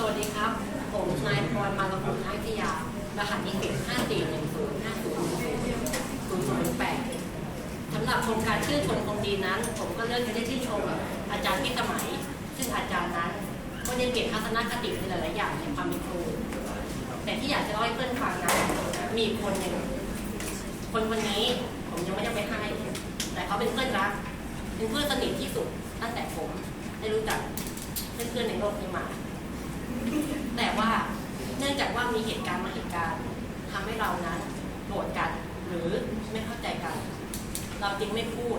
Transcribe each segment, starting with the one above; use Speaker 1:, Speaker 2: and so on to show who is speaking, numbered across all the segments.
Speaker 1: สวัสดีครับ ผมนายพรมารกุลนาวิทยารหัสนิสิต5410500008สำหรับโครงการชื่นชมคนดีนั้น ผมก็เลือกที่จะชื่นชมอาจารย์พิสมัย ซึ่งอาจารย์นั้นก็ได้เปลี่ยนทัศนคติในหลาย ๆ อย่างในความเป็นครูแต่ที่อยากจะเล่าให้เพื่อนฟังนั้นมีคนหนึ่งคนคนนี้ผมยังไม่ได้ไปให้ แต่เขาเป็นเพื่อนรัก เป็นเพื่อนสนิทที่สุดตั้งแต่ผมได้รู้จักเพื่อนๆในโลกนี้มา แต่ว่าเนื่องจากว่ามีเหตุการณ์มาเหตุการณ์ทำให้เรานั้นโกรธกัน หรือไม่เข้าใจกัน เราจึงไม่พูด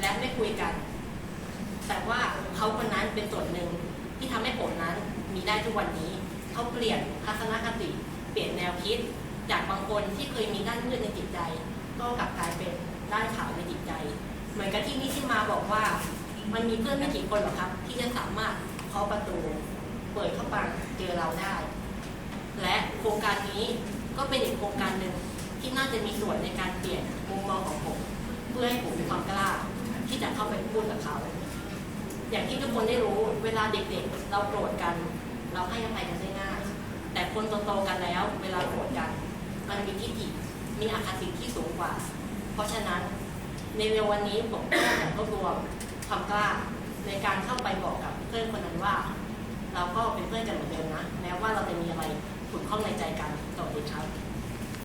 Speaker 1: และไม่คุยกัน แต่ว่าเขาคนนั้นเป็นส่วนหนึ่งที่ทำให้ผมนั้นมีได้ทุกวันนี้เขาเปลี่ยนทัศนคติ เปลี่ยนแนวคิด จากบางคนที่เคยมีด้านมืดในจิตใจ ก็กลับกลายเป็นด้านขาวในจิตใจ เหมือนกับที่นิชิมาบอกว่า มันมีเพื่อนไม่กี่คนหรอกครับ ที่จะสามารถเคาะประตู เปิดเข้าไปเจอเราได้ และโครงการนี้ก็เป็นอีกโครงการหนึ่งที่น่าจะมีส่วนในการเปลี่ยนมุมมองของผม เพื่อให้ผมมีความกล้า ที่จะเข้าไปพูดกับเขา อย่างที่ทุกคนได้รู้เวลาเด็กๆ เราโกรธกัน เราให้อภัยกันได้ง่าย แต่คนโตๆกันแล้ว เวลาโกรธกัน มันมีทิฏฐิมีอคติที่สูงกว่า เพราะฉะนั้นในเร็ววันนี้ผมก็จะรวบรวมความกล้าในการเข้าไปบอกกับเพื่อนคนนั้นว่า เราก็เป็นเพื่อนกันเหมือนเดิมนะแม้ว่าเราจะมีอะไร